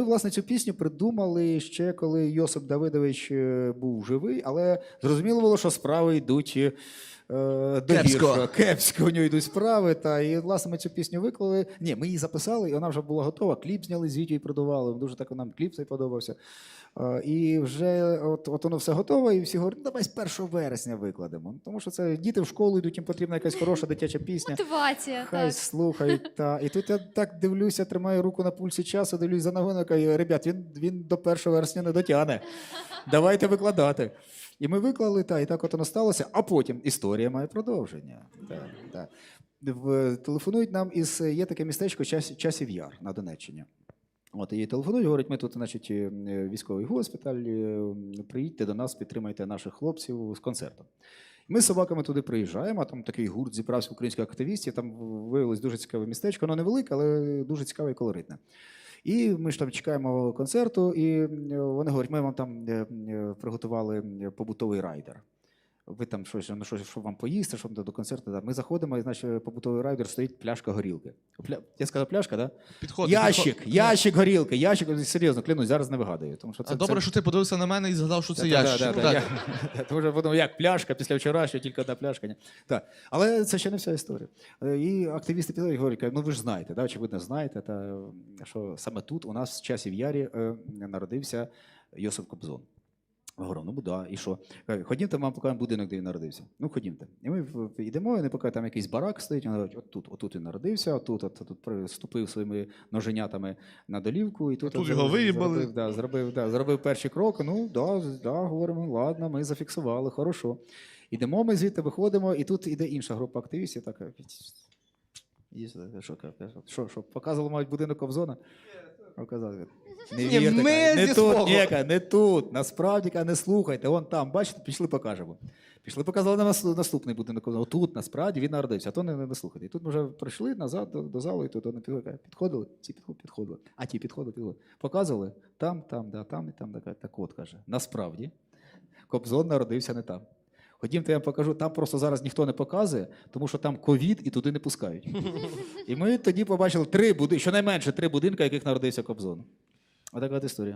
Ми, власне, цю пісню придумали ще коли Йосип Давидович е, був живий, але зрозуміло було, що справи йдуть. е, До Кепсько. гіршого. Кепсько у нього йдуть справи. Та, і, власне, ми цю пісню виклали. Ні, ми її записали, і вона вже була готова. Кліп зняли з Вітю і продавали. Дуже так нам кліп цей подобався. Е, І вже от, от воно все готове, і всі говорять, ну давай з 1 вересня викладемо. Ну, Тому що це діти в школу йдуть, їм потрібна якась хороша дитяча пісня. Мотивація, Хай так. слухають. Та. І тут я так дивлюся, тримаю руку на пульсі часу, дивлюсь за новину, кажу, ребят, він, він до 1 вересня не дотягне. Давайте викладати. І ми виклали, та, і так от воно сталося, а потім історія має продовження. Та, та. В, телефонують нам із є таке містечко Час, Часів Яр на Донеччині. От і телефонують, говорять, ми тут, значить, е, військовий госпіталь. е, Приїдьте до нас, підтримайте наших хлопців з концертом. Ми з собаками туди приїжджаємо, а там такий гурт зібрався українських активістів. Там виявилось дуже цікаве містечко. Воно невелике, але дуже цікаве і колоритне. І ми ж там чекаємо концерту, і е, вони говорять, ми вам там е, е, приготували побутовий райдер. Ви там щось, ну, щось, що вам поїсти, що до концерту. Да. Ми заходимо, і значить, побутовий райдер стоїть пляшка горілки. Пля... Я сказав пляшка, так? Да? Підходить. Ящик, підходить. ящик горілки, ящик, серйозно, клянусь, зараз не вигадую. Тому що це, А добре, це... що ти подивився на мене і згадав, що це Та- ящик. та- та- Так. та, я- Тому що подумав, як пляшка після вчорашнього, тільки одна пляшка. Ні. Так. Але це ще не вся історія. Е, І активісти підходять і говорять, ну ви ж знаєте, да, очевидно, знаєте, та, що саме тут у нас в часі в Ярі е, народився Йосип Кобзон. Я Говорю, ну да, і що? Ходімте, вам покажемо будинок, де він народився. Ну, ходімте. І ми йдемо, і вони покажуть, там якийсь барак стоїть, вони говорять, отут, отут він народився, отут, от, тут приступив своїми ноженятами на долівку, і тут, Тут його виїбали. Зробив, да, зробив, да, зробив перші кроки. Ну, да, да, говоримо, ладно, ми зафіксували, хорошо. Ідемо, ми звідти виходимо, і тут іде інша група активістів, така. Що, що, показували, мають будинок Кобзона? Показали. Не Ні, вірте, ми каже, не зі тут, свого. каже, не тут. Насправді каже, не слухайте. Вон там, бачите, пішли, покажемо. Пішли, показали нам нас- наступний будинок. Отут насправді він народився, а то не, не слухайте. І тут ми вже прийшли назад до, до залу, і тут вони підходили, підходили, ці підходили, підходили. А ті підходили, підходили. Показували там, там, да, там і там. Так, так от каже. Насправді, Кобзон народився не там. Ходімте, я вам покажу, там просто зараз ніхто не показує, тому що там ковід і туди не пускають. І ми тоді побачили три будинки, щонайменше три будинки, в яких народився Кобзон. Отака от історія.